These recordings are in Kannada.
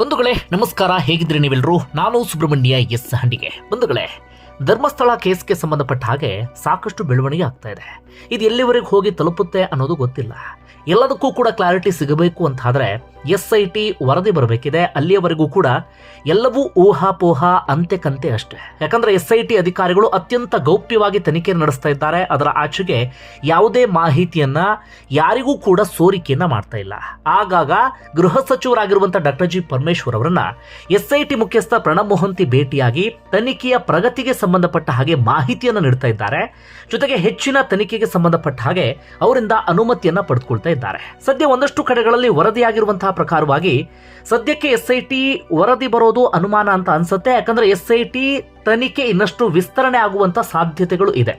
ಬಂಧುಗಳೇ, ನಮಸ್ಕಾರ. ಹೇಗಿದ್ರಿ ನೀವೆಲ್ಲರೂ? ನಾನು ಸುಬ್ರಹ್ಮಣ್ಯ ಎಸ್ ಹಂಡಿಗೆ. ಬಂಧುಗಳೇ, ಧರ್ಮಸ್ಥಳ ಕೇಸ್ಗೆ ಸಂಬಂಧಪಟ್ಟ ಹಾಗೆ ಸಾಕಷ್ಟು ಬೆಳವಣಿಗೆ ಆಗ್ತಾ ಇದೆ. ಇದು ಎಲ್ಲಿವರೆಗೆ ಹೋಗಿ ತಲುಪುತ್ತೆ ಅನ್ನೋದು ಗೊತ್ತಿಲ್ಲ. ಎಲ್ಲದಕ್ಕೂ ಕೂಡ ಕ್ಲಾರಿಟಿ ಸಿಗಬೇಕು ಅಂತಾದ್ರೆ ಎಸ್ ಐ ಟಿ ವರದಿ ಬರಬೇಕಿದೆ. ಅಲ್ಲಿಯವರೆಗೂ ಕೂಡ ಎಲ್ಲವೂ ಊಹಾಪೋಹ ಅಂತೆ ಕಂತೆ ಅಷ್ಟೇ. ಯಾಕಂದರೆ ಎಸ್ ಐ ಟಿ ಅಧಿಕಾರಿಗಳು ಅತ್ಯಂತ ಗೌಪ್ಯವಾಗಿ ತನಿಖೆ ನಡೆಸ್ತಾ ಇದ್ದಾರೆ. ಅದರ ಆಚೆಗೆ ಯಾವುದೇ ಮಾಹಿತಿಯನ್ನ ಯಾರಿಗೂ ಕೂಡ ಸೋರಿಕೆಯನ್ನ ಮಾಡ್ತಾ ಇಲ್ಲ. ಆಗಾಗ ಗೃಹ ಸಚಿವರಾಗಿರುವಂಥ ಡಾಕ್ಟರ್ ಜಿ ಪರಮೇಶ್ವರ್ ಅವರನ್ನು ಎಸ್ ಐ ಟಿ ಮುಖ್ಯಸ್ಥ ಪ್ರಣಬ್ ಮೊಹಂತಿ ಭೇಟಿಯಾಗಿ ತನಿಖೆಯ ಪ್ರಗತಿಗೆ ಸಂಬಂಧಪಟ್ಟ ಹಾಗೆ ಮಾಹಿತಿಯನ್ನು ನೀಡ್ತಾ ಇದ್ದಾರೆ. ಜೊತೆಗೆ ಹೆಚ್ಚಿನ ತನಿಖೆಗೆ ಸಂಬಂಧಪಟ್ಟ ಹಾಗೆ ಅವರಿಂದ ಅನುಮತಿಯನ್ನು ಪಡೆದುಕೊಳ್ತಾ ಇದ್ದಾರೆ. ಸದ್ಯ ಒಂದಷ್ಟು ಕಡೆಗಳಲ್ಲಿ ವರದಿಯಾಗಿರುವಂತಹ ಪ್ರಕಾರವಾಗಿ ಸದ್ಯಕ್ಕೆ ಎಸ್ ಐ ಟಿ ವರದಿ ಬರೋದು ಅನುಮಾನ ಅಂತ ಅನ್ಸುತ್ತೆ. ಯಾಕಂದ್ರೆ ಎಸ್ ಐ ಟಿ ತನಿಖೆ ಇನ್ನಷ್ಟು ವಿಸ್ತರಣೆ ಆಗುವಂತ ಸಾಧ್ಯತೆಗಳು ಇದೆ.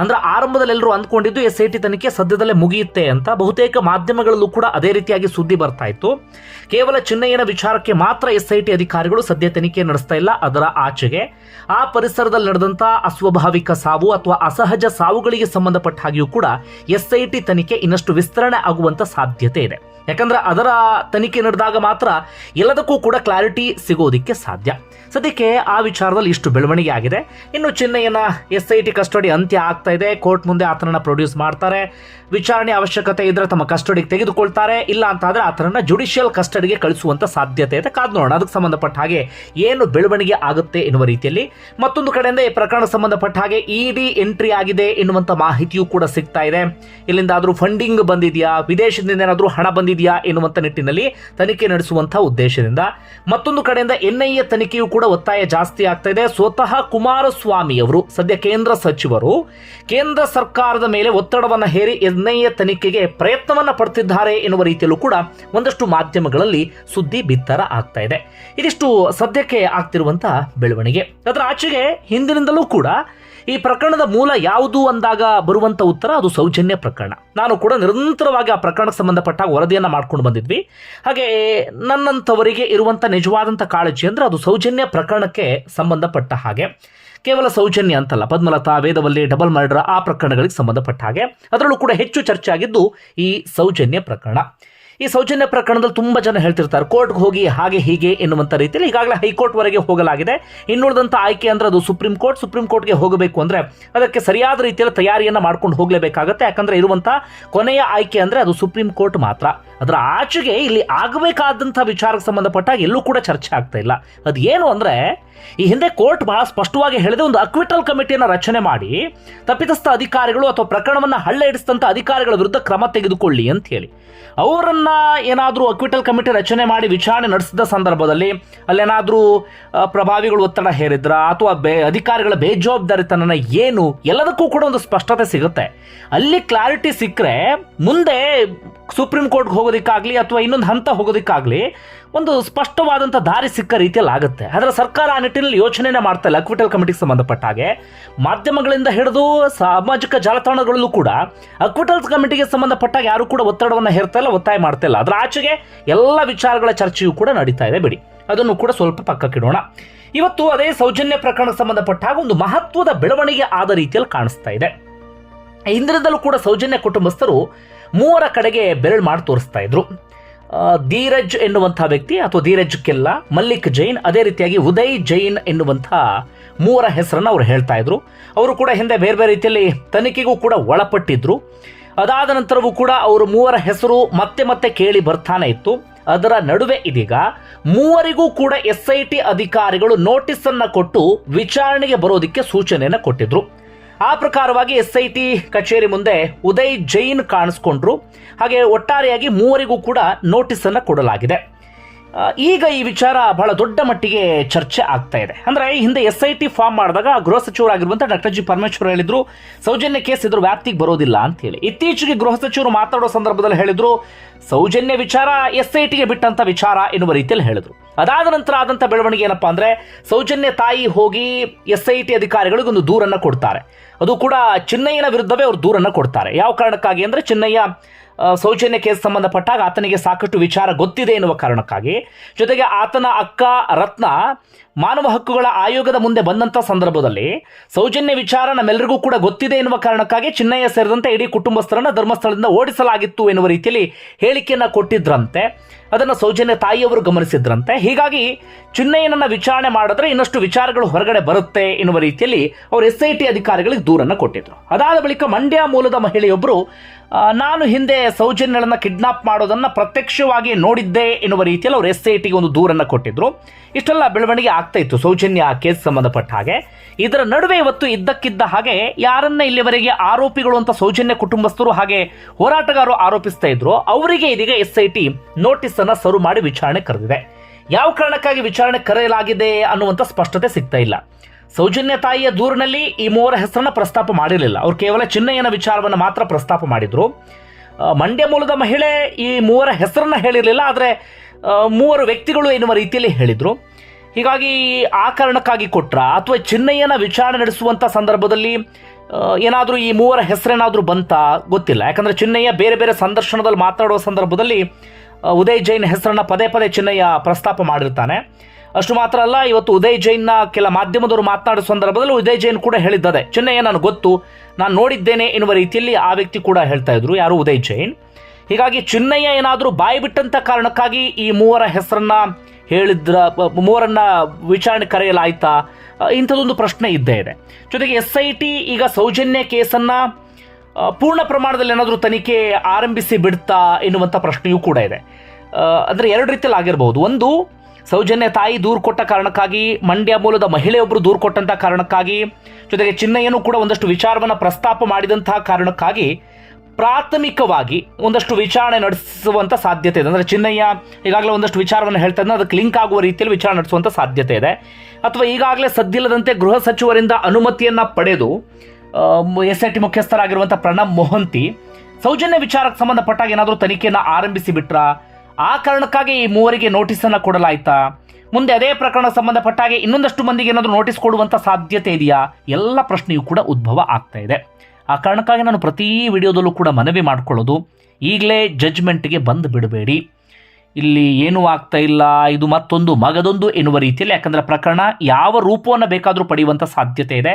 ಅಂದ್ರೆ ಆರಂಭದಲ್ಲಿ ಎಲ್ಲರೂ ಅಂದ್ಕೊಂಡಿದ್ದು ಎಸ್ ಐ ಟಿ ತನಿಖೆ ಸದ್ಯದಲ್ಲೇ ಮುಗಿಯುತ್ತೆ ಅಂತ. ಬಹುತೇಕ ಮಾಧ್ಯಮಗಳಲ್ಲೂ ಕೂಡ ಅದೇ ರೀತಿಯಾಗಿ ಸುದ್ದಿ ಬರ್ತಾ ಇತ್ತು. ಕೇವಲ ಚಿನ್ನಯ್ಯನ ವಿಚಾರಕ್ಕೆ ಮಾತ್ರ ಎಸ್ ಐ ಟಿ ಅಧಿಕಾರಿಗಳು ಸದ್ಯ ತನಿಖೆ ನಡೆಸ್ತಾ ಇಲ್ಲ, ಅದರ ಆಚೆಗೆ. ಆ ಪರಿಸರದಲ್ಲಿ ನಡೆದಂತಹ ಅಸ್ವಾಭಾವಿಕ ಸಾವು ಅಥವಾ ಅಸಹಜ ಸಾವುಗಳಿಗೆ ಸಂಬಂಧಪಟ್ಟ ಹಾಗೆಯೂ ಕೂಡ ಎಸ್ ಐ ಟಿ ತನಿಖೆ ಇನ್ನಷ್ಟು ವಿಸ್ತರಣೆ ಆಗುವಂತ ಸಾಧ್ಯತೆ ಇದೆ. ಯಾಕಂದ್ರೆ ಅದರ ತನಿಖೆ ನಡೆದಾಗ ಮಾತ್ರ ಎಲ್ಲದಕ್ಕೂ ಕೂಡ ಕ್ಲಾರಿಟಿ ಸಿಗೋದಿಕ್ಕೆ ಸಾಧ್ಯ. ಸದ್ಯಕ್ಕೆ ಆ ವಿಚಾರದಲ್ಲಿ ಇಷ್ಟು ಬೆಳವಣಿಗೆ ಆಗಿದೆ. ಇನ್ನು ಚಿನ್ನಯ್ಯನ ಎಸ್ ಐ ಟಿ ಕಸ್ಟಡಿ ಅಂತ್ಯ ಆಗ್ತಾ ಇದೆ. ಕೋರ್ಟ್ ಮುಂದೆ ಆತನನ್ನ ಪ್ರೊಡ್ಯೂಸ್ ಮಾಡ್ತಾರೆ. ವಿಚಾರಣೆ ಅವಶ್ಯಕತೆ ಇದ್ರೆ ತಮ್ಮ ಕಸ್ಟಡಿಗೆ ತೆಗೆದುಕೊಳ್ತಾರೆ, ಇಲ್ಲ ಅಂತಾದ್ರೆ ಆತನನ್ನ ಜುಡಿಷಿಯಲ್ ಕಸ್ಟಡಿಗೆ ಕಳಿಸುವಂತ ಸಾಧ್ಯತೆ ಇದೆ. ಕಾದ್ ನೋಡೋಣ. ಅದಕ್ಕೆ ಸಂಬಂಧಪಟ್ಟ ಹಾಗೆ ಏನು ಬೆಳವಣಿಗೆ ಆಗುತ್ತೆ ಎನ್ನುವ ರೀತಿಯಲ್ಲಿ. ಮತ್ತೊಂದು ಕಡೆಯಿಂದ ಈ ಪ್ರಕರಣ ಸಂಬಂಧಪಟ್ಟ ಹಾಗೆ ಇಡಿ ಎಂಟ್ರಿ ಆಗಿದೆ ಎನ್ನುವಂತ ಮಾಹಿತಿಯೂ ಕೂಡ ಸಿಗ್ತಾ ಇದೆ. ಇಲ್ಲಿಂದಾದ್ರೂ ಫಂಡಿಂಗ್ ಬಂದಿದೆಯಾ? ವಿದೇಶದಿಂದ ಏನಾದರೂ ಹಣ ಬಂದಿದೆಯಾ ಎನ್ನುವಂತ ನಿಟ್ಟಿನಲ್ಲಿ ತನಿಖೆ ನಡೆಸುವಂತಹ ಉದ್ದೇಶದಿಂದ. ಮತ್ತೊಂದು ಕಡೆಯಿಂದ ಎನ್ಐಎ ತನಿಖೆಯೂ ಕೂಡ ಒತ್ತಾಯ ಜಾಸ್ತಿ ಆಗ್ತಾ ಇದೆ. ಸ್ವತಃ ಕುಮಾರಸ್ವಾಮಿ ಅವರು ಸದ್ಯ ಕೇಂದ್ರ ಸಚಿವರು, ಕೇಂದ್ರ ಸರ್ಕಾರದ ಮೇಲೆ ಒತ್ತಡವನ್ನು ಹೇರಿ ಎನ್ಐಎ ತನಿಖೆಗೆ ಪ್ರಯತ್ನವನ್ನ ಪಡ್ತಿದ್ದಾರೆ ಎನ್ನುವ ರೀತಿಯಲ್ಲೂ ಕೂಡ ಒಂದಷ್ಟು ಮಾಧ್ಯಮಗಳಲ್ಲಿ ಸುದ್ದಿ ಬಿತ್ತರ ಆಗ್ತಾ ಇದೆ. ಇದಿಷ್ಟು ಸದ್ಯಕ್ಕೆ ಆಗ್ತಿರುವಂತಹ ಬೆಳವಣಿಗೆ. ಅದರ ಆಚೆಗೆ ಹಿಂದಿನಿಂದಲೂ ಕೂಡ ಈ ಪ್ರಕರಣದ ಮೂಲ ಯಾವುದು ಅಂದಾಗ ಬರುವಂತ ಉತ್ತರ ಅದು ಸೌಜನ್ಯ ಪ್ರಕರಣ. ನಾನು ಕೂಡ ನಿರಂತರವಾಗಿ ಆ ಪ್ರಕರಣಕ್ಕೆ ಸಂಬಂಧಪಟ್ಟ ವರದಿಯನ್ನು ಮಾಡ್ಕೊಂಡು ಬಂದಿದ್ವಿ. ಹಾಗೆ ನನ್ನಂಥವರಿಗೆ ಇರುವಂತ ನಿಜವಾದಂತ ಕಾಳಜಿ ಅಂದ್ರೆ ಅದು ಸೌಜನ್ಯ ಪ್ರಕರಣಕ್ಕೆ ಸಂಬಂಧಪಟ್ಟ ಹಾಗೆ. ಕೇವಲ ಸೌಜನ್ಯ ಅಂತಲ್ಲ. ಪದ್ಮಲತಾ, ವೇದವಲ್ಲಿ ಡಬಲ್ ಮರ್ಡರ್ ಆ ಪ್ರಕರಣಗಳಿಗೆ ಸಂಬಂಧಪಟ್ಟ ಹಾಗೆ. ಅದರಲ್ಲೂ ಕೂಡ ಹೆಚ್ಚು ಚರ್ಚೆ ಆಗಿದ್ದು ಈ ಸೌಜನ್ಯ ಪ್ರಕರಣ. ಈ ಸೌಜನ್ಯ ಪ್ರಕರಣದಲ್ಲಿ ತುಂಬಾ ಜನ ಹೇಳ್ತಿರ್ತಾರೆ, ಕೋರ್ಟ್ಗೆ ಹೋಗಿ ಹಾಗೆ ಹೀಗೆ ಎನ್ನುವಂಥ ರೀತಿಯಲ್ಲಿ ಈಗಾಗಲೇ ಹೈಕೋರ್ಟ್ ವರೆಗೆ ಹೋಗಲಾಗಿದೆ. ಇನ್ನುಳಿದಂತ ಆಯ್ಕೆ ಅಂದ್ರೆ ಅದು ಸುಪ್ರೀಂ ಕೋರ್ಟ್, ಸುಪ್ರೀಂ ಕೋರ್ಟ್ಗೆ ಹೋಗಬೇಕು ಅಂದ್ರೆ ಅದಕ್ಕೆ ಸರಿಯಾದ ರೀತಿಯಲ್ಲಿ ತಯಾರಿಯನ್ನ ಮಾಡ್ಕೊಂಡು ಹೋಗಲೇಬೇಕಾಗತ್ತೆ. ಯಾಕಂದ್ರೆ ಇರುವಂತ ಕೊನೆಯ ಆಯ್ಕೆ ಅಂದ್ರೆ ಅದು ಸುಪ್ರೀಂ ಕೋರ್ಟ್ ಮಾತ್ರ. ಅದರ ಆಚೆಗೆ ಇಲ್ಲಿ ಆಗಬೇಕಾದಂಥ ವಿಚಾರಕ್ಕೆ ಸಂಬಂಧಪಟ್ಟ ಎಲ್ಲೂ ಕೂಡ ಚರ್ಚೆ ಆಗ್ತಾ ಇಲ್ಲ. ಅದು ಏನು ಅಂದ್ರೆ ಈ ಹಿಂದೆ ಕೋರ್ಟ್ ಬಹಳ ಸ್ಪಷ್ಟವಾಗಿ ಹೇಳಿದೆ, ಒಂದು ಅಕ್ವಿಟಲ್ ಕಮಿಟಿಯನ್ನು ರಚನೆ ಮಾಡಿ ತಪ್ಪಿತಸ್ಥ ಅಧಿಕಾರಿಗಳು ಅಥವಾ ಪ್ರಕರಣವನ್ನ ಹಳ್ಳ ಹಿಡಿಸಿದಂಥ ಅಧಿಕಾರಿಗಳ ವಿರುದ್ಧ ಕ್ರಮ ತೆಗೆದುಕೊಳ್ಳಿ ಅಂತ ಹೇಳಿ. ಅವರನ್ನ ಏನಾದರೂ ಅಕ್ವಿಟಲ್ ಕಮಿಟಿ ರಚನೆ ಮಾಡಿ ವಿಚಾರಣೆ ನಡೆಸಿದ ಸಂದರ್ಭದಲ್ಲಿ ಅಲ್ಲೇನಾದರೂ ಪ್ರಭಾವಿಗಳು ಒತ್ತಡ ಹೇರಿದ್ರ ಅಥವಾ ಬೇ, ಅಧಿಕಾರಿಗಳ ಬೇಜವಾಬ್ದಾರಿತನ ಏನು ಎಲ್ಲದಕ್ಕೂ ಕೂಡ ಒಂದು ಸ್ಪಷ್ಟತೆ ಸಿಗುತ್ತೆ. ಅಲ್ಲಿ ಕ್ಲಾರಿಟಿ ಸಿಕ್ಕರೆ ಮುಂದೆ ಸುಪ್ರೀಂ ಕೋರ್ಟ್ಗೆ ಹೋಗೋದಕ್ಕಾಗಲಿ ಅಥವಾ ಇನ್ನೊಂದು ಹಂತ ಹೋಗೋದಕ್ಕಾಗ್ಲಿ ಒಂದು ಸ್ಪಷ್ಟವಾದಂಥ ದಾರಿ ಸಿಕ್ಕ ರೀತಿಯಲ್ಲಿ ಆಗುತ್ತೆ. ಆದರೆ ಸರ್ಕಾರ ಆ ನಿಟ್ಟಿನಲ್ಲಿ ಯೋಚನೆನೇ ಮಾಡ್ತಾ ಇಲ್ಲ. ಅಕ್ವಿಟಲ್ ಕಮಿಟಿಗೆ ಸಂಬಂಧಪಟ್ಟ ಹಾಗೆ ಮಾಧ್ಯಮಗಳಿಂದ ಹಿಡಿದು ಸಾಮಾಜಿಕ ಜಾಲತಾಣಗಳಲ್ಲೂ ಕೂಡ ಅಕ್ವಿಟಲ್ ಕಮಿಟಿಗೆ ಸಂಬಂಧಪಟ್ಟಾಗ ಯಾರು ಕೂಡ ಒತ್ತಡವನ್ನು ಹೇರ್ತಾ ಇಲ್ಲ, ಒತ್ತಾಯ ಮಾಡ್ತಾ ಇಲ್ಲ. ಅದರ ಆಚೆಗೆ ಎಲ್ಲ ವಿಚಾರಗಳ ಚರ್ಚೆಯೂ ಕೂಡ ನಡೀತಾ ಇದೆ. ಬಿಡಿ, ಅದನ್ನು ಕೂಡ ಸ್ವಲ್ಪ ಪಕ್ಕಕ್ಕಿಡೋಣ ಇವತ್ತು ಅದೇ ಸೌಜನ್ಯ ಪ್ರಕರಣಕ್ಕೆ ಸಂಬಂಧಪಟ್ಟ ಹಾಗೆ ಒಂದು ಮಹತ್ವದ ಬೆಳವಣಿಗೆ ಆದ ರೀತಿಯಲ್ಲಿ ಕಾಣಿಸ್ತಾ ಇದೆ. ಹಿಂದಿನದಲ್ಲೂ ಕೂಡ ಸೌಜನ್ಯ ಕುಟುಂಬಸ್ಥರು ಮೂವರ ಕಡೆಗೆ ಬೆರಳು ಮಾಡಿ ತೋರಿಸ್ತಾ ಇದ್ರು. ಧೀರಜ್ ಎನ್ನುವಂಥ ವ್ಯಕ್ತಿ ಅಥವಾ ಧೀರಜ್ ಕೆಲ್ಲ ಮಲ್ಲಿಕ್ ಜೈನ್, ಅದೇ ರೀತಿಯಾಗಿ ಉದಯ್ ಜೈನ್ ಎನ್ನುವಂಥ ಮೂವರ ಹೆಸರನ್ನು ಅವರು ಹೇಳ್ತಾ ಇದ್ರು. ಅವರು ಕೂಡ ಹಿಂದೆ ಬೇರೆ ಬೇರೆ ರೀತಿಯಲ್ಲಿ ತನಿಖೆಗೂ ಕೂಡ ಒಳಪಟ್ಟಿದ್ರು. ಅದಾದ ನಂತರವೂ ಕೂಡ ಅವರು ಮೂವರ ಹೆಸರು ಮತ್ತೆ ಮತ್ತೆ ಕೇಳಿ ಬರ್ತಾನೆ ಇತ್ತು. ಅದರ ನಡುವೆ ಇದೀಗ ಮೂವರಿಗೂ ಕೂಡ ಎಸ್ ಐ ಟಿ ಅಧಿಕಾರಿಗಳು ನೋಟಿಸ್ ಅನ್ನ ಕೊಟ್ಟು ವಿಚಾರಣೆಗೆ ಬರೋದಕ್ಕೆ ಸೂಚನೆಯನ್ನು ಕೊಟ್ಟಿದ್ರು. ಆ ಪ್ರಕಾರವಾಗಿ ಎಸ್ ಐ ಟಿ ಕಚೇರಿ ಮುಂದೆ ಉದಯ್ ಜೈನ್ ಕಾಣಿಸ್ಕೊಂಡ್ರು. ಹಾಗೆ ಒಟ್ಟಾರೆಯಾಗಿ ಮೂವರಿಗೂ ಕೂಡ ನೋಟಿಸ್ ಅನ್ನು ಕೊಡಲಾಗಿದೆ. ಈಗ ಈ ವಿಚಾರ ಬಹಳ ದೊಡ್ಡ ಮಟ್ಟಿಗೆ ಚರ್ಚೆ ಆಗ್ತಾ ಇದೆ. ಅಂದ್ರೆ ಹಿಂದೆ ಎಸ್ ಐ ಟಿ ಫಾರ್ಮ್ ಮಾಡಿದಾಗ ಗೃಹ ಸಚಿವರಾಗಿರುವಂತ ಡಾಕ್ಟರ್ ಜಿ ಪರಮೇಶ್ವರ್ ಹೇಳಿದ್ರು, ಸೌಜನ್ಯ ಕೇಸ್ ಇದ್ರ ವ್ಯಾಪ್ತಿಗೆ ಬರೋದಿಲ್ಲ ಅಂತ ಹೇಳಿ. ಇತ್ತೀಚೆಗೆ ಗೃಹ ಸಚಿವರು ಮಾತಾಡೋ ಸಂದರ್ಭದಲ್ಲಿ ಹೇಳಿದ್ರು, ಸೌಜನ್ಯ ವಿಚಾರ ಎಸ್ ಐ ಟಿಗೆ ಬಿಟ್ಟಂತ ವಿಚಾರ ಎನ್ನುವ ರೀತಿಯಲ್ಲಿ ಹೇಳಿದ್ರು. ಅದಾದ ನಂತರ ಆದಂಥ ಬೆಳವಣಿಗೆ ಏನಪ್ಪಾ ಅಂದರೆ ಸೌಜನ್ಯ ತಾಯಿ ಹೋಗಿ ಎಸ್ ಐ ಟಿ ಅಧಿಕಾರಿಗಳಿಗೆ ಒಂದು ದೂರನ್ನ ಕೊಡ್ತಾರೆ. ಅದು ಕೂಡ ಚಿನ್ನಯ್ಯನ ವಿರುದ್ಧವೇ ಅವರು ದೂರನ್ನು ಕೊಡ್ತಾರೆ. ಯಾವ ಕಾರಣಕ್ಕಾಗಿ ಅಂದರೆ ಚಿನ್ನಯ್ಯ ಸೌಜನ್ಯ ಕೇಸ್ ಸಂಬಂಧಪಟ್ಟಾಗ ಆತನಿಗೆ ಸಾಕಷ್ಟು ವಿಚಾರ ಗೊತ್ತಿದೆ ಎನ್ನುವ ಕಾರಣಕ್ಕಾಗಿ. ಜೊತೆಗೆ ಆತನ ಅಕ್ಕ ರತ್ನ ಮಾನವ ಹಕ್ಕುಗಳ ಆಯೋಗದ ಮುಂದೆ ಬಂದಂಥ ಸಂದರ್ಭದಲ್ಲಿ ಸೌಜನ್ಯ ವಿಚಾರ ನಮ್ಮೆಲ್ಲರಿಗೂ ಕೂಡ ಗೊತ್ತಿದೆ ಎನ್ನುವ ಕಾರಣಕ್ಕಾಗಿ ಚಿನ್ನಯ್ಯ ಸೇರಿದಂತೆ ಇಡೀ ಕುಟುಂಬಸ್ಥರನ್ನು ಧರ್ಮಸ್ಥಳದಿಂದ ಓಡಿಸಲಾಗಿತ್ತು ಎನ್ನುವ ರೀತಿಯಲ್ಲಿ ಹೇಳಿಕೆಯನ್ನ ಕೊಟ್ಟಿದ್ರಂತೆ. ಅದನ್ನು ಸೌಜನ್ಯ ತಾಯಿಯವರು ಗಮನಿಸಿದ್ರಂತೆ. ಹೀಗಾಗಿ ಚಿನ್ನಯ್ಯನನ್ನ ವಿಚಾರಣೆ ಮಾಡಿದ್ರೆ ಇನ್ನಷ್ಟು ವಿಚಾರಗಳು ಹೊರಗಡೆ ಬರುತ್ತೆ ಎನ್ನುವ ರೀತಿಯಲ್ಲಿ ಅವರು ಎಸ್ ಐ ಟಿ ಅಧಿಕಾರಿಗಳಿಗೆ ದೂರನ್ನ ಕೊಟ್ಟಿದ್ರು. ಅದಾದ ಬಳಿಕ ಮಂಡ್ಯ ಮೂಲದ ಮಹಿಳೆಯೊಬ್ಬರು ನಾನು ಹಿಂದೆ ಸೌಜನ್ಯಗಳನ್ನು ಕಿಡ್ನಾಪ್ ಮಾಡೋದನ್ನ ಪ್ರತ್ಯಕ್ಷವಾಗಿ ನೋಡಿದ್ದೆ ಎನ್ನುವ ರೀತಿಯಲ್ಲಿ ಅವರು ಎಸ್ ಐ ಟಿಗೆ ಒಂದು ದೂರನ್ನ ಕೊಟ್ಟಿದ್ರು. ಇಷ್ಟೆಲ್ಲ ಬೆಳವಣಿಗೆ ಆಗ್ತಾ ಇತ್ತು. ಸೌಜನ್ಯ ಕೇಸ್ ಸಂಬಂಧಪಟ್ಟ ಹಾಗೆ. ಇದರ ನಡುವೆ ಇವತ್ತು ಇದ್ದಕ್ಕಿದ್ದ ಹಾಗೆ ಯಾರನ್ನ ಇಲ್ಲಿವರೆಗೆ ಆರೋಪಿಗಳು ಅಂತ ಸೌಜನ್ಯ ಕುಟುಂಬಸ್ಥರು ಹಾಗೆ ಹೋರಾಟಗಾರರು ಆರೋಪಿಸ್ತಾ ಇದ್ರು, ಅವರಿಗೆ ಇದೀಗ ಎಸ್ ಐ ಟಿ ನೋಟಿಸ್ ಅನ್ನ ಸರು ಮಾಡಿ ವಿಚಾರಣೆ ಕರೆದಿದೆ. ಯಾವ ಕಾರಣಕ್ಕಾಗಿ ವಿಚಾರಣೆ ಕರೆಯಲಾಗಿದೆ ಅನ್ನುವಂಥ ಸ್ಪಷ್ಟತೆ ಸಿಗ್ತಾ ಇಲ್ಲ. ಸೌಜನ್ಯ ತಾಯಿಯ ದೂರಿನಲ್ಲಿ ಈ ಮೂವರ ಹೆಸರನ್ನ ಪ್ರಸ್ತಾಪ ಮಾಡಿರಲಿಲ್ಲ. ಅವ್ರು ಕೇವಲ ಚಿನ್ನಯ್ಯನ ವಿಚಾರವನ್ನು ಮಾತ್ರ ಪ್ರಸ್ತಾಪ ಮಾಡಿದ್ರು. ಮಂಡ್ಯ ಮೂಲದ ಮಹಿಳೆ ಈ ಮೂವರ ಹೆಸರನ್ನ ಹೇಳಿರಲಿಲ್ಲ, ಆದರೆ ಮೂವರು ವ್ಯಕ್ತಿಗಳು ಎನ್ನುವ ರೀತಿಯಲ್ಲಿ ಹೇಳಿದ್ರು. ಹೀಗಾಗಿ ಆ ಕಾರಣಕ್ಕಾಗಿ ಕೊಟ್ರ? ಅಥವಾ ಚಿನ್ನಯ್ಯನ ವಿಚಾರಣೆ ನಡೆಸುವಂಥ ಸಂದರ್ಭದಲ್ಲಿ ಏನಾದರೂ ಈ ಮೂವರ ಹೆಸರೇನಾದರೂ ಬಂತ? ಗೊತ್ತಿಲ್ಲ. ಯಾಕಂದ್ರೆ ಚಿನ್ನಯ್ಯ ಬೇರೆ ಬೇರೆ ಸಂದರ್ಶನದಲ್ಲಿ ಮಾತಾಡುವ ಸಂದರ್ಭದಲ್ಲಿ ಉದಯ್ ಜೈನ್ ಹೆಸರನ್ನ ಪದೇ ಪದೇ ಚಿನ್ನಯ್ಯ ಪ್ರಸ್ತಾಪ ಮಾಡಿರ್ತಾನೆ. ಅಷ್ಟು ಮಾತ್ರ ಅಲ್ಲ, ಇವತ್ತು ಉದಯ್ ಜೈನ್ನ ಕೆಲ ಮಾಧ್ಯಮದವರು ಮಾತನಾಡುವ ಸಂದರ್ಭದಲ್ಲಿ ಉದಯ್ ಜೈನ್ ಕೂಡ ಹೇಳಿದ್ದದೆ. ಚಿನ್ನಯ್ಯ ನನಗೆ ಗೊತ್ತು. ನಾನು ನೋಡಿದ್ದೇನೆ ಎನ್ನುವ ರೀತಿಯಲ್ಲಿ ಆ ವ್ಯಕ್ತಿ ಕೂಡ ಹೇಳ್ತಾ ಇದ್ರು, ಯಾರು ಉದಯ್ ಜೈನ್. ಹೀಗಾಗಿ ಚಿನ್ನಯ್ಯ ಏನಾದರೂ ಬಾಯಿ ಬಿಟ್ಟಂತ ಕಾರಣಕ್ಕಾಗಿ ಈ ಮೂವರ ಹೆಸರನ್ನ ಹೇಳಿದ್ರ ಮೂವರನ್ನ ವಿಚಾರಣೆ ಕರೆಯಲಾಯ್ತಾ? ಇಂಥದ್ದೊಂದು ಪ್ರಶ್ನೆ ಇದ್ದೇ ಇದೆ. ಜೊತೆಗೆ ಎಸ್ ಐ ಟಿ ಈಗ ಸೌಜನ್ಯ ಕೇಸನ್ನ ಪೂರ್ಣ ಪ್ರಮಾಣದಲ್ಲಿ ಏನಾದರೂ ತನಿಖೆ ಆರಂಭಿಸಿ ಬಿಡ್ತಾ ಎನ್ನುವಂಥ ಪ್ರಶ್ನೆಯೂ ಕೂಡ ಇದೆ. ಅಂದರೆ ಅಂದ್ರೆ ಎರಡು ರೀತಿಯಲ್ಲಿ ಆಗಿರಬಹುದು. ಒಂದು, ಸೌಜನ್ಯ ತಾಯಿ ದೂರು ಕೊಟ್ಟ ಕಾರಣಕ್ಕಾಗಿ, ಮಂಡ್ಯ ಮೂಲದ ಮಹಿಳೆಯೊಬ್ಬರು ದೂರು ಕೊಟ್ಟಂಥ ಕಾರಣಕ್ಕಾಗಿ, ಜೊತೆಗೆ ಚಿನ್ನಯ್ಯನೂ ಕೂಡ ಒಂದಷ್ಟು ವಿಚಾರವನ್ನು ಪ್ರಸ್ತಾಪ ಮಾಡಿದಂತಹ ಕಾರಣಕ್ಕಾಗಿ ಪ್ರಾಥಮಿಕವಾಗಿ ಒಂದಷ್ಟು ವಿಚಾರಣೆ ನಡೆಸುವಂಥ ಸಾಧ್ಯತೆ ಇದೆ. ಅಂದರೆ ಚಿನ್ನಯ್ಯ ಈಗಾಗಲೇ ಒಂದಷ್ಟು ವಿಚಾರವನ್ನು ಹೇಳ್ತಾ ಅದಕ್ಕೆ ಲಿಂಕ್ ಆಗುವ ರೀತಿಯಲ್ಲಿ ವಿಚಾರಣೆ ನಡೆಸುವಂಥ ಸಾಧ್ಯತೆ ಇದೆ. ಅಥವಾ ಈಗಾಗಲೇ ಸದ್ದಿಲ್ಲದಂತೆ ಗೃಹ ಸಚಿವರಿಂದ ಅನುಮತಿಯನ್ನು ಪಡೆದು ಎಸ್ ಐ ಟಿ ಮುಖ್ಯಸ್ಥರಾಗಿರುವಂಥ ಪ್ರಣಬ್ ಮೊಹಂತಿ ಸೌಜನ್ಯ ವಿಚಾರಕ್ಕೆ ಸಂಬಂಧಪಟ್ಟಾಗ ಏನಾದರೂ ತನಿಖೆಯನ್ನು ಆರಂಭಿಸಿ ಬಿಟ್ರಾ? ಆ ಕಾರಣಕ್ಕಾಗಿ ಈ ಮೂವರಿಗೆ ನೋಟಿಸ್ ಅನ್ನ ಕೊಡಲಾಯ್ತಾ? ಮುಂದೆ ಅದೇ ಪ್ರಕರಣ ಸಂಬಂಧಪಟ್ಟಾಗೆ ಇನ್ನೊಂದಷ್ಟು ಮಂದಿಗೆ ಏನಾದರೂ ನೋಟಿಸ್ ಕೊಡುವಂಥ ಸಾಧ್ಯತೆ ಇದೆಯಾ? ಎಲ್ಲ ಪ್ರಶ್ನೆಯೂ ಕೂಡ ಉದ್ಭವ ಆಗ್ತಾ ಇದೆ. ಆ ಕಾರಣಕ್ಕಾಗಿ ನಾನು ಪ್ರತಿ ವಿಡಿಯೋದಲ್ಲೂ ಕೂಡ ಮನವಿ ಮಾಡ್ಕೊಳ್ಳೋದು, ಈಗಲೇ ಜಡ್ಜ್ಮೆಂಟ್ಗೆ ಬಂದು ಬಿಡಬೇಡಿ. ಇಲ್ಲಿ ಏನೂ ಆಗ್ತಾ ಇಲ್ಲ, ಇದು ಮತ್ತೊಂದು ಮಗದೊಂದು ಎನ್ನುವ ರೀತಿಯಲ್ಲಿ, ಯಾಕಂದರೆ ಪ್ರಕರಣ ಯಾವ ರೂಪವನ್ನು ಬೇಕಾದರೂ ಪಡೆಯುವಂಥ ಸಾಧ್ಯತೆ ಇದೆ.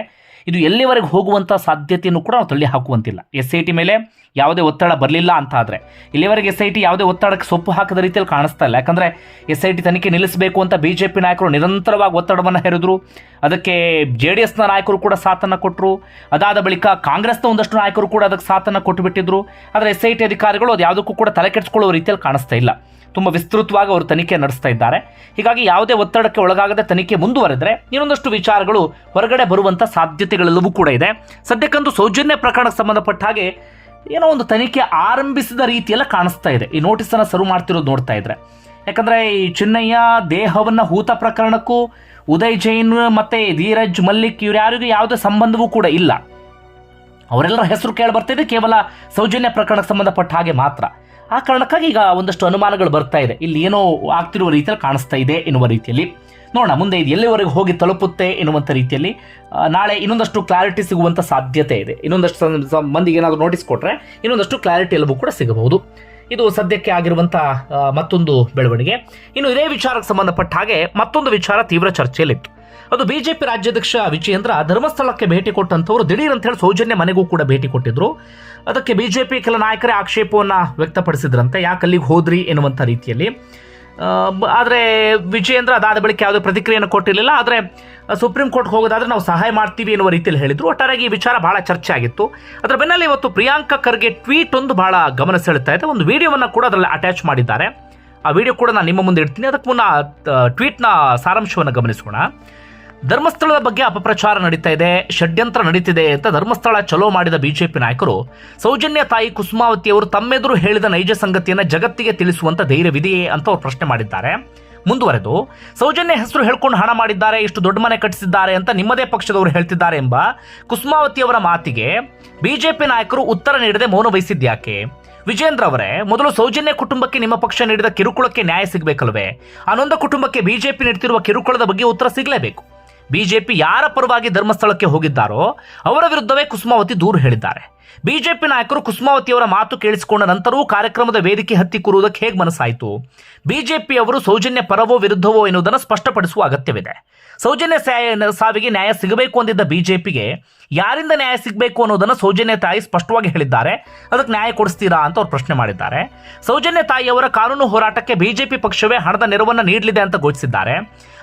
ಇದು ಎಲ್ಲಿವರೆಗೆ ಹೋಗುವಂಥ ಸಾಧ್ಯತೆಯನ್ನು ಕೂಡ ನಾವು ತಳ್ಳಿ ಹಾಕುವಂತಿಲ್ಲ. ಎಸ್ ಐ ಟಿ ಮೇಲೆ ಯಾವುದೇ ಒತ್ತಡ ಬರಲಿಲ್ಲ ಅಂತ ಆದರೆ, ಇಲ್ಲಿವರೆಗೆ ಎಸ್ ಐ ಟಿ ಯಾವುದೇ ಒತ್ತಡಕ್ಕೆ ಸೊಪ್ಪು ಹಾಕದ ರೀತಿಯಲ್ಲಿ ಕಾಣಿಸ್ತಾ ಇಲ್ಲ. ಯಾಕಂದರೆ ಎಸ್ ಐ ಟಿ ತನಿಖೆ ನಿಲ್ಲಿಸಬೇಕು ಅಂತ ಬಿ ಜೆ ಪಿ ನಾಯಕರು ನಿರಂತರವಾಗಿ ಒತ್ತಡವನ್ನು ಹೇರಿದ್ರು. ಅದಕ್ಕೆ ಜೆ ಡಿ ಎಸ್ನ ನಾಯಕರು ಕೂಡ ಸಾಥನ್ನು ಕೊಟ್ಟರು ಅದಾದ ಬಳಿಕ ಕಾಂಗ್ರೆಸ್ನ ಒಂದಷ್ಟು ನಾಯಕರು ಕೂಡ ಅದಕ್ಕೆ ಸಾಥನ್ನು ಕೊಟ್ಟುಬಿಟ್ಟಿದ್ರು ಆದರೆ ಎಸ್ ಐ ಟಿ ಅಧಿಕಾರಿಗಳು ಅದು ಯಾವುದಕ್ಕೂ ಕೂಡ ತಲೆ ಕೆಡಿಸ್ಕೊಳ್ಳೋ ರೀತಿಯಲ್ಲಿ ಕಾಣಿಸ್ತಾ ಇಲ್ಲ. ತುಂಬ ವಿಸ್ತೃತವಾಗಿ ಅವರು ತನಿಖೆ ನಡೆಸ್ತಾ ಇದ್ದಾರೆ. ಹೀಗಾಗಿ ಯಾವುದೇ ಒತ್ತಡಕ್ಕೆ ಒಳಗಾಗದೆ ತನಿಖೆ ಮುಂದುವರೆದ್ರೆ ಇನ್ನೊಂದಷ್ಟು ವಿಚಾರಗಳು ಹೊರಗಡೆ ಬರುವಂಥ ಸಾಧ್ಯತೆಗಳೆಲ್ಲವೂ ಕೂಡ ಇದೆ. ಸದ್ಯಕ್ಕಂತೂ ಸೌಜನ್ಯ ಪ್ರಕರಣಕ್ಕೆ ಸಂಬಂಧಪಟ್ಟ ಹಾಗೆ ಏನೋ ಒಂದು ತನಿಖೆ ಆರಂಭಿಸಿದ ರೀತಿಯೆಲ್ಲ ಕಾಣಿಸ್ತಾ ಇದೆ. ಈ ನೋಟಿಸನ್ನು ಸರ್ವ್ ಮಾಡ್ತಿರೋದು ನೋಡ್ತಾ ಇದ್ರೆ. ಯಾಕಂದ್ರೆ ಈ ಚಿನ್ನಯ್ಯ, ದೇಹವನ್ನ ಹೂತ ಪ್ರಕರಣಕ್ಕೂ, ಉದಯ್ ಜೈನ್ ಮತ್ತೆ ಧೀರಜ್ ಮಲ್ಲಿಕ್ ಇವ್ರು ಯಾರಿಗೂ ಯಾವುದೇ ಸಂಬಂಧವೂ ಕೂಡ ಇಲ್ಲ. ಅವರೆಲ್ಲರ ಹೆಸರು ಕೇಳಿ ಬರ್ತಿದೆ ಕೇವಲ ಸೌಜನ್ಯ ಪ್ರಕರಣಕ್ಕೆ ಸಂಬಂಧಪಟ್ಟ ಹಾಗೆ ಮಾತ್ರ. ಆ ಕಾರಣಕ್ಕಾಗಿ ಈಗ ಒಂದಷ್ಟು ಅನುಮಾನಗಳು ಬರ್ತಾ ಇದೆ. ಇಲ್ಲಿ ಏನೋ ಆಗ್ತಿರುವ ರೀತಿಯಲ್ಲಿ ಕಾಣಿಸ್ತಾ ಇದೆ ಎನ್ನುವ ರೀತಿಯಲ್ಲಿ. ನೋಡೋಣ, ಮುಂದೆ ಇದು ಎಲ್ಲಿವರೆಗೂ ಹೋಗಿ ತಲುಪುತ್ತೆ ಎನ್ನುವಂಥ ರೀತಿಯಲ್ಲಿ. ನಾಳೆ ಇನ್ನೊಂದಷ್ಟು ಕ್ಲಾರಿಟಿ ಸಿಗುವಂಥ ಸಾಧ್ಯತೆ ಇದೆ. ಇನ್ನೊಂದಷ್ಟು ಮಂದಿಗೆ ಏನಾದರೂ ನೋಟಿಸ್ ಕೊಟ್ಟರೆ ಇನ್ನೊಂದಷ್ಟು ಕ್ಲಾರಿಟಿ ಎಲ್ಲವೂ ಕೂಡ ಸಿಗಬಹುದು. ಇದು ಸದ್ಯಕ್ಕೆ ಆಗಿರುವಂಥ ಮತ್ತೊಂದು ಬೆಳವಣಿಗೆ. ಇನ್ನು ಇದೇ ವಿಚಾರಕ್ಕೆ ಸಂಬಂಧಪಟ್ಟ ಹಾಗೆ ಮತ್ತೊಂದು ವಿಚಾರ ತೀವ್ರ ಚರ್ಚೆಯಲ್ಲಿತ್ತು. ಅದು ಬಿಜೆಪಿ ರಾಜ್ಯಾಧ್ಯಕ್ಷ ವಿಜಯೇಂದ್ರ ಧರ್ಮಸ್ಥಳಕ್ಕೆ ಭೇಟಿ ಕೊಟ್ಟಂಥವ್ರು ದಿಢೀರ್ ಅಂತ ಹೇಳಿ ಸೌಜನ್ಯ ಮನೆಗೂ ಕೂಡ ಭೇಟಿ ಕೊಟ್ಟಿದ್ರು. ಅದಕ್ಕೆ ಬಿಜೆಪಿ ಕೆಲ ನಾಯಕರೇ ಆಕ್ಷೇಪವನ್ನು ವ್ಯಕ್ತಪಡಿಸಿದ್ರಂತೆ, ಯಾಕೆ ಅಲ್ಲಿಗೆ ಹೋದ್ರಿ ಎನ್ನುವಂಥ ರೀತಿಯಲ್ಲಿ. ಆದರೆ ವಿಜಯೇಂದ್ರ ಅದಾದ ಬಳಿಕ ಯಾವುದೇ ಪ್ರತಿಕ್ರಿಯೆಯನ್ನು ಕೊಟ್ಟಿರಲಿಲ್ಲ. ಆದರೆ ಸುಪ್ರೀಂ ಕೋರ್ಟ್ಗೆ ಹೋಗೋದಾದ್ರೆ ನಾವು ಸಹಾಯ ಮಾಡ್ತೀವಿ ಎನ್ನುವ ರೀತಿಯಲ್ಲಿ ಹೇಳಿದರು. ಒಟ್ಟಾರೆಯಾಗಿ ಈ ವಿಚಾರ ಭಾಳ ಚರ್ಚೆ ಆಗಿತ್ತು. ಅದರ ಬೆನ್ನಲ್ಲೇ ಇವತ್ತು ಪ್ರಿಯಾಂಕ ಖರ್ಗೆ ಟ್ವೀಟ್ ಒಂದು ಭಾಳ ಗಮನ ಸೆಳೆತಾ ಇದೆ. ಒಂದು ವಿಡಿಯೋವನ್ನು ಕೂಡ ಅದರಲ್ಲಿ ಅಟ್ಯಾಚ್ ಮಾಡಿದ್ದಾರೆ. ಆ ವಿಡಿಯೋ ಕೂಡ ನಾನು ನಿಮ್ಮ ಮುಂದೆ ಇಡ್ತೀನಿ. ಅದಕ್ಕೆ ಮುನ್ನ ಟ್ವೀಟ್ನ ಸಾರಾಂಶವನ್ನು ಗಮನಿಸೋಣ. ಧರ್ಮಸ್ಥಳದ ಬಗ್ಗೆ ಅಪಪ್ರಚಾರ ನಡೀತಾ ಇದೆ, ಷಡ್ಯಂತ್ರ ನಡೀತಿದೆ ಅಂತ ಧರ್ಮಸ್ಥಳ ಚಲೋ ಮಾಡಿದ ಬಿಜೆಪಿ ನಾಯಕರು. ಸೌಜನ್ಯ ತಾಯಿ ಕುಸುಮಾವತಿ ಅವರು ತಮ್ಮೆದುರು ಹೇಳಿದ ನೈಜ ಸಂಗತಿಯನ್ನ ಜಗತ್ತಿಗೆ ತಿಳಿಸುವಂತ ಧೈರ್ಯವಿದೆಯೇ ಅಂತ ಅವರು ಪ್ರಶ್ನೆ ಮಾಡಿದ್ದಾರೆ. ಮುಂದುವರೆದು, ಸೌಜನ್ಯ ಹೆಸರು ಹೇಳ್ಕೊಂಡು ಹಣ ಮಾಡಿದ್ದಾರೆ, ಇಷ್ಟು ದೊಡ್ಡ ಮನೆ ಕಟ್ಟಿಸಿದ್ದಾರೆ ಅಂತ ನಿಮ್ಮದೇ ಪಕ್ಷದವರು ಹೇಳ್ತಿದ್ದಾರೆ ಎಂಬ ಕುಸುಮಾವತಿ ಅವರ ಮಾತಿಗೆ ಬಿಜೆಪಿ ನಾಯಕರು ಉತ್ತರ ನೀಡದೆ ಮೌನ ವಹಿಸಿದ್ಯಾಕೆ ವಿಜೇಂದ್ರ ಅವರೇ, ಮೊದಲು ಸೌಜನ್ಯ ಕುಟುಂಬಕ್ಕೆ ನಿಮ್ಮ ಪಕ್ಷ ನೀಡಿದ ಕಿರುಕುಳಕ್ಕೆ ನ್ಯಾಯ ಸಿಗಬೇಕಲ್ವೇ? ಆನಂದ ಕುಟುಂಬಕ್ಕೆ ಬಿಜೆಪಿ ನೀಡ್ತಿರುವ ಕಿರುಕುಳದ ಬಗ್ಗೆ ಉತ್ತರ ಸಿಗಲೇಬೇಕು. ಬಿಜೆಪಿ ಯಾರ ಪರವಾಗಿ ಧರ್ಮಸ್ಥಳಕ್ಕೆ ಹೋಗಿದ್ದಾರೋ ಅವರ ವಿರುದ್ಧವೇ ಕುಸುಮಾವತಿ ದೂರು ಹೇಳಿದ್ದಾರೆ. ಬಿಜೆಪಿ ನಾಯಕರು ಕುಸುಮಾವತಿಯವರ ಮಾತು ಕೇಳಿಸಿಕೊಂಡ ನಂತರವೂ ಕಾರ್ಯಕ್ರಮದ ವೇದಿಕೆ ಹತ್ತಿ ಕೂರುವುದಕ್ಕೆ ಹೇಗೆ ಮನಸ್ಸಾಯಿತು? ಬಿಜೆಪಿ ಅವರು ಸೌಜನ್ಯ ಪರವೋ ವಿರುದ್ಧವೋ ಎನ್ನುವುದನ್ನು ಸ್ಪಷ್ಟಪಡಿಸುವ ಅಗತ್ಯವಿದೆ. ಸೌಜನ್ಯ ಸಾವಿಗೆ ನ್ಯಾಯ ಸಿಗಬೇಕು ಅಂದಿದ್ದ ಬಿಜೆಪಿಗೆ ಯಾರಿಂದ ನ್ಯಾಯ ಸಿಗಬೇಕು ಅನ್ನೋದನ್ನು ಸೌಜನ್ಯ ತಾಯಿ ಸ್ಪಷ್ಟವಾಗಿ ಹೇಳಿದ್ದಾರೆ. ಅದಕ್ಕೆ ನ್ಯಾಯ ಕೊಡಿಸ್ತೀರಾ ಅಂತ ಅವ್ರು ಪ್ರಶ್ನೆ ಮಾಡಿದ್ದಾರೆ. ಸೌಜನ್ಯ ತಾಯಿಯವರ ಕಾನೂನು ಹೋರಾಟಕ್ಕೆ ಬಿಜೆಪಿ ಪಕ್ಷವೇ ಹಣದ ನೆರವನ್ನು ನೀಡಲಿದೆ ಅಂತ ಘೋಷಿಸಿದ್ದಾರೆ.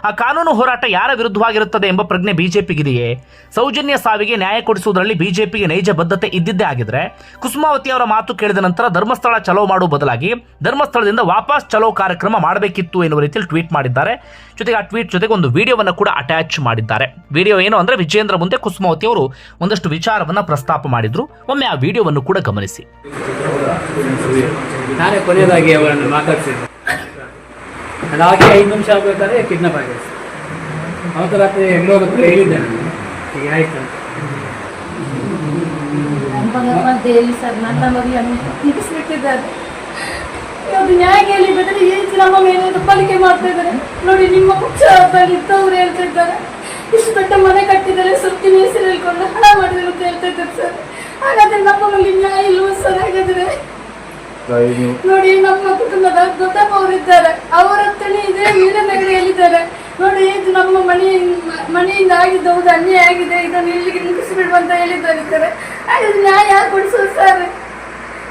ಆ ಕಾನೂನು ಹೋರಾಟ ಯಾರ ವಿರುದ್ಧವಾಗಿರುತ್ತದೆ ಎಂಬ ಪ್ರಜ್ಞೆ ಬಿಜೆಪಿಗಿದೆಯೇ? ಸೌಜನ್ಯ ಸಾವಿಗೆ ನ್ಯಾಯ ಕೊಡಿಸುವುದರಲ್ಲಿ ಬಿಜೆಪಿಗೆ ನೈಜ ಬದ್ಧತೆ ಇದ್ದಿದ್ದೇ ಆಗಿದ್ರೆ, ಕುಸುಮಾವತಿ ಅವರ ಮಾತು ಕೇಳಿದ ನಂತರ ಧರ್ಮಸ್ಥಳ ಚಲೋ ಮಾಡುವ ಬದಲಾಗಿ ಧರ್ಮಸ್ಥಳದಿಂದ ವಾಪಸ್ ಚಲೋ ಕಾರ್ಯಕ್ರಮ ಮಾಡಬೇಕಿತ್ತು ಎನ್ನುವ ರೀತಿಯಲ್ಲಿ ಟ್ವೀಟ್ ಮಾಡಿದ್ದಾರೆ. ಜೊತೆಗೆ ಆ ಟ್ವೀಟ್ ಜೊತೆಗೆ ಒಂದು ವಿಡಿಯೋವನ್ನು ಕೂಡ ಅಟ್ಯಾಚ್ ಮಾಡಿದ್ದಾರೆ. ವಿಡಿಯೋ ಏನು ಅಂದ್ರೆ ವಿಜೇಂದ್ರ ಮುಂದೆ ಕುಸುಮಾವತಿ ಅವರು ಒಂದಷ್ಟು ವಿಚಾರವನ್ನ ಪ್ರಸ್ತಾಪ ಮಾಡಿದ್ರು. ಒಮ್ಮೆ ಆ ವಿಡಿಯೋವನ್ನು ಕೂಡ ಗಮನಿಸಿ. ನಾನೇ ಕೊನೆಯದಾಗಿ ಅವರನ್ನು ಮಾತಾಡ್ಸಿದ್ದೆ. ಅದಾಗಿ ಐದು ನಿಮಿಷ ಆಗಬೇಕಾದ್ರೆ ಕಿಡ್ನಾಪ್ ಆಗಿದೆ ಅವತ್ತು ರಾತ್ರಿ ಹೇಳಿದ್ದೆ ನಾನು. ಈಗ ಆಯ್ತು. ಅಂತ ಭಗವಂತ ಹೇಳಿ ಸರ್ ನನ್ನ ತಿರ್ಗಿಸ್ಬಿಟ್ಟಿದ್ದಾರೆ ನ್ಯಾಯ ಬೆದರಿ ಈ ರೀತಿ ನಮ್ಮ ಮೇಲೆ ದಬ್ಬಾಳಿಕೆ ಮಾಡ್ತಾ ಇದ್ದಾರೆ. ನೋಡಿ ನಿಮ್ಮ ಪಕ್ಷದಲ್ಲಿ ಇದ್ದವ್ರು ಹೇಳ್ತಾ ಇದ್ದಾರೆ. ಇಷ್ಟು ದೊಡ್ಡ ಮನೆ ಕಟ್ಟಿದರೆ ಸುತ್ತಿನ ಹೆಸರು ಹೇಳ್ಕೊಂಡು ಹಣ ಮಾಡಿದ್ರು ಅಂತ ಹೇಳ್ತಾ ಇದ್ದಾರೆ ಸರ್. ಹಾಗಾದ್ರೆ ನಮ್ಮ ನ್ಯಾಯ ಇಲ್ವ ಸರ್? ಹಾಗಾದ್ರೆ? ನೋಡಿ ನಮ್ಮ ಕುಟುಂಬದ ದೊಡ್ಡಪ್ಪ ಅವರಿದ್ದಾರೆ. ಅವರ ಇದೆ ವೀರನಗರ ಎಲ್ಲಿದ್ದಾರೆ ನೋಡಿ ಇದು ನಮ್ಮ ಮನೆ ಮನೆಯಿಂದ ಆಗಿದ್ದು ಹೌದು ಅನ್ಯಾಯ ಆಗಿದೆ. ಇದನ್ನು ಇಲ್ಲಿಗೆ ನಿಲ್ಲಿಸಿ ಬಿಡುವಂತ ಹೇಳಿದ್ದಾರೆ ಹಾಗಾದ್ರೆ ನ್ಯಾಯ ಕೊಡಿಸೋದು ಸರ್.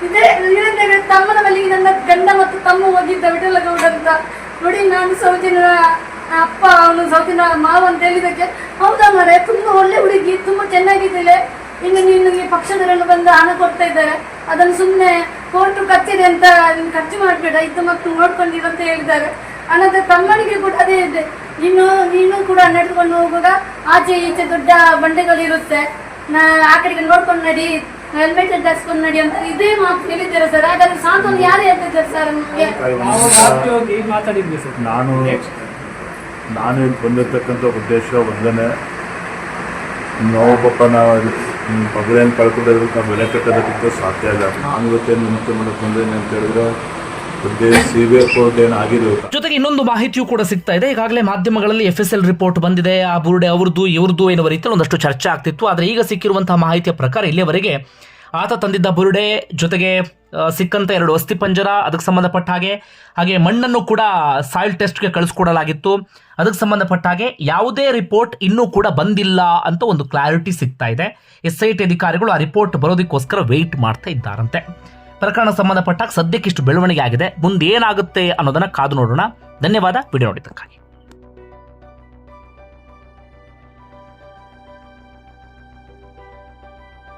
ಇದೇ ವೀರನಗರ ತಮ್ಮನ ಮನೆಗೆ ನನ್ನ ಗಂಡ ಮತ್ತು ತಮ್ಮ ಹೋಗಿದ್ದ ವಿಠಲಗೌಡ ಅಂತ ನೋಡಿ ನಾನು ಸೌಜನ್ಯ ಅಪ್ಪ ಅವನು ಸೌತಿನ ಮಾವ ಅಂತ ಹೇಳಿದಕ್ಕೆ ಹೌದಾ ಮರೆ ತುಂಬಾ ಒಳ್ಳೆ ಹುಡುಗಿ ತುಂಬಾ ಚೆನ್ನಾಗಿದ್ದಾಳೆ ಇನ್ನು ನಿನಗೆ ಪಕ್ಷದವರೆಲ್ಲ ಬಂದು ಹಣ ಕೊಡ್ತಾ ಇದ್ದಾರೆ. ಅದನ್ನು ಸುಮ್ಮನೆ ಕೋರ್ಟು ಕಚ್ಚಿದೆ ಅಂತ ನೀನು ಖರ್ಚು ಮಾಡಬೇಡ ಇದ್ದು ಮಕ್ಕಳು ನೋಡ್ಕೊಂಡಿರು ಅಂತ ಹೇಳಿದ್ದಾರೆ. ಅನ್ನದ ತಮ್ಮನಿಗೆ ಕೂಡ ಅದೇ ಇದೆ. ಇನ್ನು ನೀನು ಕೂಡ ನಡೆದುಕೊಂಡು ಹೋಗುವಾಗ ಆಚೆ ಈಚೆ ದೊಡ್ಡ ಬಂಡೆಗಳಿರುತ್ತೆ ನಾ ಆ ಕಡೆಗೆ ನೋಡ್ಕೊಂಡು ನಡಿ ಹೆಲ್ಮೆಟ್ ಧರಿಸ್ಕೊಂಡು ನಡಿ ಅಂತ ಇದೇ ಮಾತು ಹೇಳಿದ್ದಾರೆ ಸರ್. ಹಾಗಾದ್ರೆ ಸಾಂತ್ವನ ಯಾರು ಹೇಳ್ತಿದ್ದಾರೆ ಸರ್? ನಮಗೆ ಮಾತಾಡಿದ್ವಿ ಸರ್. ನಾನು ನಾನು ಇಲ್ಲಿ ಬಂದಿರತಕ್ಕಂಥ ಉದ್ದೇಶ, ಒಂದನೇ ಪಾಪ ನಾವು ಮಗಳೇನು ಕಳ್ಕೊಂಡಿರೋದಕ್ಕೆ ನಾವು ಬೆಲೆ ಕಟ್ಟೋದಕ್ಕಿಂತ ಸಾಧ್ಯ ಇಲ್ಲ. ನಾನು ಇವತ್ತೇನು ವಿನಂತಿ ಮಾಡಕ್ಕೆ ಬಂದೇನೆ ಅಂತ ಹೇಳಿದ್ರೆ ಜೊತೆಗೆ ಇನ್ನೊಂದು ಮಾಹಿತಿಯು ಕೂಡ ಸಿಗ್ತಾ ಇದೆ. ಈಗಾಗಲೇ ಮಾಧ್ಯಮಗಳಲ್ಲಿ ಎಫ್ ಎಸ್ ಎಲ್ ರಿಪೋರ್ಟ್ ಬಂದಿದೆ. ಆ ಬುರುಡೆ ಅವ್ರದ್ದು, ಇವ್ರದ್ದು ಎನ್ನುವ ರೀತಿಯಲ್ಲಿ ಒಂದಷ್ಟು ಚರ್ಚೆ ಆಗ್ತಿತ್ತು. ಆದರೆ ಈಗ ಸಿಕ್ಕಿರುವಂತಹ ಮಾಹಿತಿಯ ಪ್ರಕಾರ ಇಲ್ಲಿಯವರೆಗೆ ಆತ ತಂದಿದ್ದ ಬುರುಡೆ ಜೊತೆಗೆ ಸಿಕ್ಕಂತ ಎರಡು ಅಸ್ಥಿ ಪಂಜರ, ಅದಕ್ಕೆ ಸಂಬಂಧಪಟ್ಟ ಹಾಗೆ ಹಾಗೆ ಮಣ್ಣನ್ನು ಕೂಡ ಸಾಯಿಲ್ ಟೆಸ್ಟ್ಗೆ ಕಳಿಸ್ಕೊಡಲಾಗಿತ್ತು. ಅದಕ್ಕೆ ಸಂಬಂಧಪಟ್ಟ ಹಾಗೆ ಯಾವುದೇ ರಿಪೋರ್ಟ್ ಇನ್ನೂ ಕೂಡ ಬಂದಿಲ್ಲ ಅಂತ ಒಂದು ಕ್ಲಾರಿಟಿ ಸಿಗ್ತಾ ಇದೆ. ಎಸ್ ಐ ಟಿ ಅಧಿಕಾರಿಗಳು ಆ ರಿಪೋರ್ಟ್ ಬರೋದಕ್ಕೋಸ್ಕರ ವೆಯ್ಟ್ ಮಾಡ್ತಾ ಇದ್ದಾರಂತೆ. ಪ್ರಕರಣ ಸಂಬಂಧಪಟ್ಟಾಗ ಸದ್ಯಕ್ಕಿಷ್ಟು ಬೆಳವಣಿಗೆ ಆಗಿದೆ. ಮುಂದೆ ಏನಾಗುತ್ತೆ ಅನ್ನೋದನ್ನ ಕಾದು ನೋಡೋಣ. ಧನ್ಯವಾದ. ವಿಡಿಯೋ ನೋಡಿದ್ದಕ್ಕಾಗಿ.